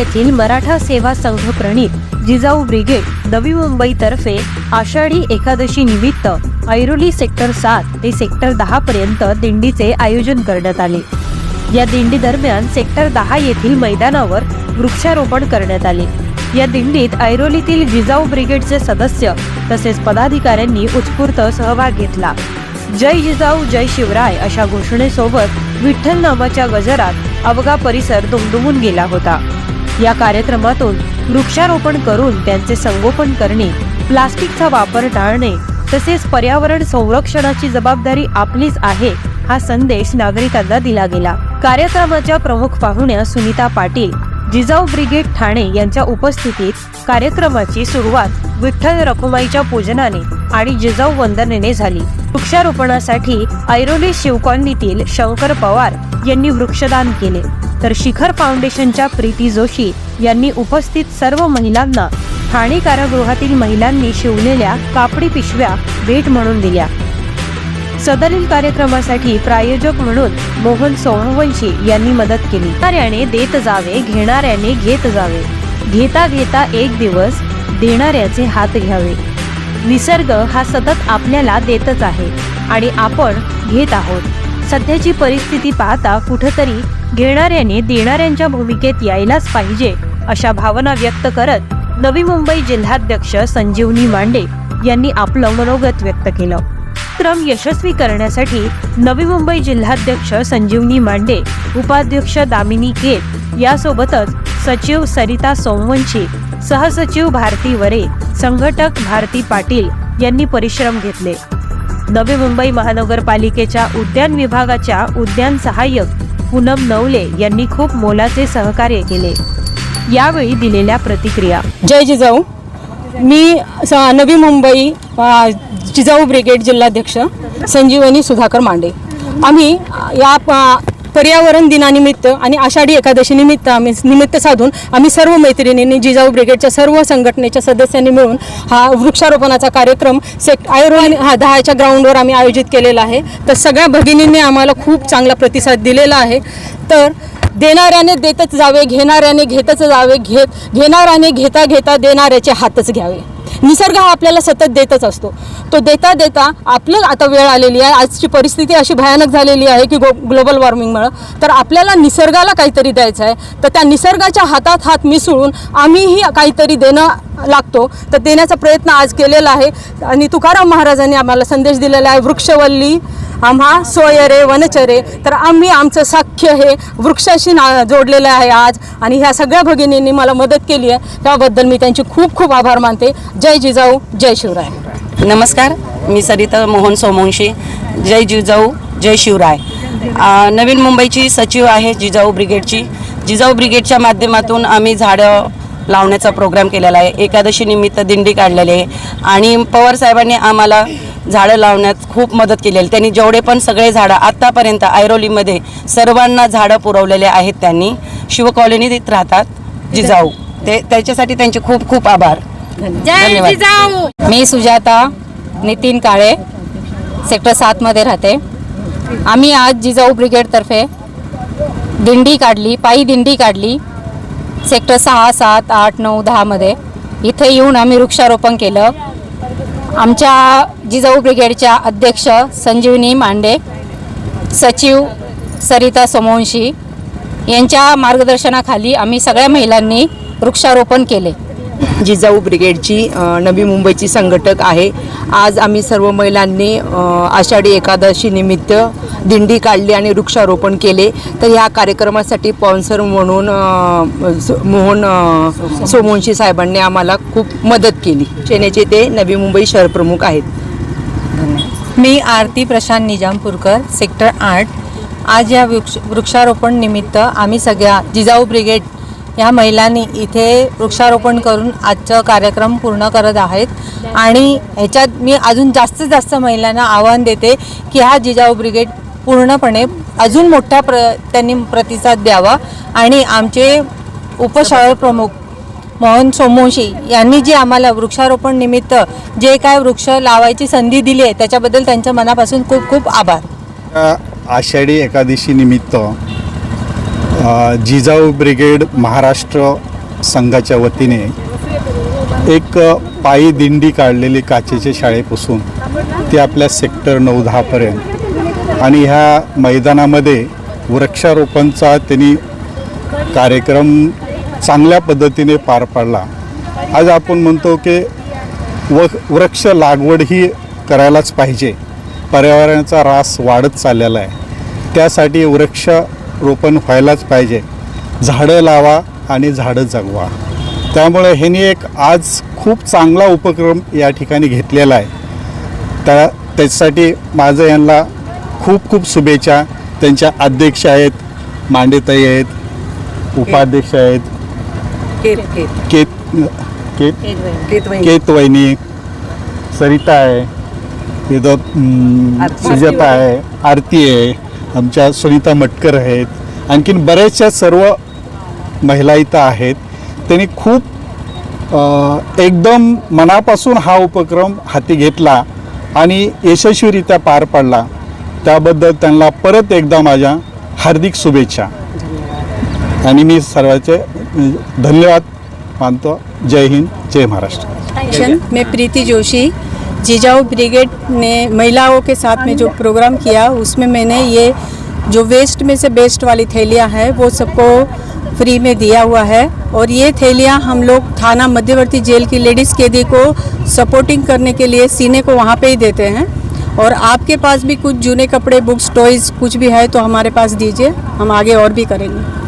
येथील मराठा सेवा संघ प्रणित जिजाऊ ब्रिगेड नवी मुंबईतर्फे आषाढी एकादशी निमित्त ऐरोली सेक्टर सात ते सेक्टर दहा पर्यंत दिंडीचे आयोजन करण्यात आले. या दिंडी दरम्यान सेक्टर दहा येथील मैदानावर वृक्षारोपण करण्यात आले. या दिंडीत ऐरोलीतील जिजाऊ ब्रिगेडचे सदस्य तसेच पदाधिकाऱ्यांनी उत्स्फूर्त सहभाग घेतला. जय जिजाऊ जय शिवराय अशा घोषणेसोबत विठ्ठल नामाच्या गजरात अवघा परिसर दुमदुमून गेला होता. या कार्यक्रमातून वृक्षारोपण करून त्यांचे संगोपन करणे प्लास्टिकचा वापर टाळणे तसेच पर्यावरण संरक्षणाची जबाबदारी आपलीच आहे हा संदेश नागरिकांना दिला गेला. कार्यक्रमाच्या प्रमुख पाहुण्या सुनीता पाटील जिजाऊ ब्रिगेड ठाणे यांच्या उपस्थितीत कार्यक्रमाची सुरुवात विठ्ठल रखुमाईच्या पूजनाने आणि जिजाऊ वंदनेने झाली. वृक्षारोपणासाठी ऐरोली शिवकॉलनीतील शंकर पवार यांनी वृक्षदान केले. तर शिखर फाउंडेशनच्या प्रीती जोशी यांनी उपस्थित सर्व महिलांना ठाणे कारागृहातील महिलांनी शिवलेल्या कापडी पिशव्या भेट म्हणून दिल्या. सदरील कार्यक्रमासाठी प्रायोजक म्हणून मोहन सोमवंशी यांनी मदत केली. घेणाऱ्याने देत जावे घेणाऱ्याने घेत जावे. घेता घेता एक दिवस देणाऱ्याचे हात घ्यावे. निसर्ग हा सतत आपल्याला देतच आहे आणि आपण घेत आहोत. सध्याची परिस्थिती पाहता कुठंतरी घेणाऱ्याने देणाऱ्यांच्या भूमिकेत यायलाच पाहिजे अशा भावना व्यक्त करत नवी मुंबई जिल्हाध्यक्ष संजीवनी मांडे यांनी आपलं मनोगत व्यक्त केलं. क्रम यशस्वी करण्यासाठी नवी मुंबई जिल्हाध्यक्ष संजीवनी मांडे उपाध्यक्ष दामिनी केत यासोबतच सचिव सरिता सोमवंशी सहसचिव भारती वरे संघटक भारती पाटील यांनी परिश्रम घेतले. नवी मुंबई महानगरपालिकेच्या उद्यान विभागाच्या उद्यान सहाय्यक पूनम नवले यांनी खूप मोलाचे सहकार्य केले. यावेळी दिलेल्या प्रतिक्रिया. जय जिजाऊ. मी स- नवी मुंबई जिजाऊ ब्रिगेड जिल्हाध्यक्ष संजीवनी सुधाकर मांडे. आम्ही या पर्यावरण दिनानिमित्त आणि आषाढी एकादशीनिमित्त आम्ही निमित्त साधून आम्ही सर्व मैत्रिणींनी जिजाऊ ब्रिगेडच्या सर्व संघटनेच्या सदस्यांनी मिळून हा वृक्षारोपणाचा कार्यक्रम सेक्ट आयुर्वेद हा दहाच्या ग्राउंडवर आम्ही आयोजित केलेला आहे. तर सगळ्या भगिनींनी आम्हाला खूप चांगला प्रतिसाद दिलेला आहे. तर देणाऱ्याने देतच जावे घेणाऱ्याने घेतच जावे घेत घेणाऱ्याने घेता घेता देणाऱ्याचे हातच घ्यावे. निसर्ग हा आपल्याला सतत देतच असतो. तो देता देता आपलं आता वेळ आलेली आहे. आजची परिस्थिती अशी भयानक झालेली आहे की गो ग्लोबल वॉर्मिंगमुळं तर आपल्याला निसर्गाला काहीतरी द्यायचं आहे. तर त्या निसर्गाच्या हातात हात मिसळून आम्हीही काहीतरी देणं लागतो. तर देण्याचा प्रयत्न आज केलेला आहे. आणि तुकाराम महाराजांनी आम्हाला संदेश दिलेला आहे वृक्षवल्ली आम्हा सोयरे वनचरे तर आम्ही आमचं सख्य हे वृक्षाशी ना जोडलेलं आहे आज. आणि ह्या सगळ्या भगिनींनी मला मदत केली आहे. त्याबद्दल मी त्यांची खूप खूप आभार मानते. जय जिजाऊ जय शिवराय. नमस्कार. मी सरिता मोहन सोमवंशी. जय जिजाऊ जय शिवराय. नवीन मुंबईची सचिव आहे जिजाऊ ब्रिगेडची. जिजाऊ ब्रिगेडच्या माध्यमातून आम्ही झाडं लावण्याचा प्रोग्राम केलेला आहे. एकादशी निमित्त दिंडी काढलेली आहे. आणि पवार साहेबांनी आम्हाला झाडं लावण्यात खूप मदत केलेली आहे. त्यांनी जेवढे पण सगळे झाडं आत्तापर्यंत ऐरोलीमध्ये सर्वांना झाडं पुरवलेले आहेत त्यांनी. शिव कॉलनीत राहतात. जिजाऊ. ते त्याच्यासाठी त्यांचे खूप खूप आभार. धन्यवाद. मी सुजाता नितीन काळे सेक्टर सातमध्ये राहते. आम्ही आज जिजाऊ ब्रिगेडतर्फे दिंडी काढली पायी दिंडी काढली सेक्टर सहा सात आठ नऊ दहामध्ये इथे येऊन आम्ही वृक्षारोपण केलं. आमच्या जिजाऊ ब्रिगेडच्या अध्यक्ष संजीवनी मांडे सचिव सरिता सोमवंशी यांच्या मार्गदर्शनाखाली आम्ही सगळ्या महिलांनी वृक्षारोपण केले. जिजाऊ ब्रिगेडची नवी मुंबईची संघटक आहे. आज आम्ही सर्व महिलांनी आषाढी एकादशी निमित्त दिंडी काढली आणि वृक्षारोपण केले. तर ह्या कार्यक्रमासाठी स्पॉन्सर म्हणून मोहन सोमवंशी साहेबांनी आम्हाला खूप मदत केली. सेनेचे ते नवी मुंबई शहरप्रमुख आहेत. मी आरती प्रशांत निजामपूरकर सेक्टर आठ. आज या वृक्ष वृक्षारोपण निमित्त आम्ही सगळ्या जिजाऊ ब्रिगेड या महिलांनी इथे वृक्षारोपण करून आजचं कार्यक्रम पूर्ण करत आहेत. आणि ह्याच्यात मी अजून जास्तीत जास्त महिलांना आवाहन देते की हा जिजाऊ ब्रिगेड पूर्णपणे अजून मोठा प्र त्यांनी प्रतिसाद द्यावा. आणि आमचे उपशाळा प्रमुख मोहन सोमोशी यांनी जे आम्हाला वृक्षारोपण निमित्त जे काय वृक्ष लावायची संधी दिली आहे त्याच्याबद्दल त्यांच्या मनापासून खूप खूप आभार. आषाढी एकादशी निमित्त जिजाऊ ब्रिगेड महाराष्ट्र संघाच्या वतीने एक पायी दिंडी काढलेली काचेच्या शाळेपासून ते आपल्या सेक्टर नऊ दहापर्यंत आणि ह्या मैदानामध्ये वृक्षारोपणचा त्यांनी कार्यक्रम चांगल्या पद्धतीने पार पाडला. आज आपण म्हणतो की व वृक्ष लागवड ही करायलाच पाहिजे. पर्यावरणाचा ऱ्हास वाढत चाललेला आहे. त्यासाठी वृक्षारोपण व्हायलाच पाहिजे. झाडं लावा आणि झाडं जगवा. त्यामुळे ह्यांनी एक आज खूप चांगला उपक्रम या ठिकाणी घेतलेला आहे. त्या त्याच्यासाठी माझं यांना खूप खूप शुभेच्छा. त्यांच्या अध्यक्ष आहेत मांडेताई आहेत उपाध्यक्ष आहेत केत केत. केत. वहिनी. सरिता आहे इथं हम्म, सुजाता आहे आरती आहे आमच्या सुनीता मटकर आहेत. आणखीन बऱ्याचशा सर्व महिला इथं आहेत. त्यांनी खूप एकदम मनापासून हा उपक्रम हाती घेतला आणि यशस्वीरित्या पार पाडला. त्याबद्दल त्यांना परत एकदा माझ्या हार्दिक शुभेच्छा. आणि मी सर्वांचे धन्यवाद, मानतो, जय हिंद, जय महाराष्ट्र। मैं प्रीति जोशी, जिजाऊ ब्रिगेड ने महिलाओं के साथ में जो प्रोग्राम किया, उसमें मैंने ये जो वेस्ट में से बेस्ट वाली थैलियाँ हैं, वो सबको फ्री में दिया हुआ है। और ये थैलियाँ हम लोग थाना मध्यवर्ती जेल की लेडीज़ कैदी को सपोर्टिंग करने के लिए सीने को वहाँ पे ही देते हैं। और आपके पास भी कुछ जूने कपड़े, बुक्स, टॉयज़ कुछ भी है तो हमारे पास दीजिए, हम आगे और भी करेंगे।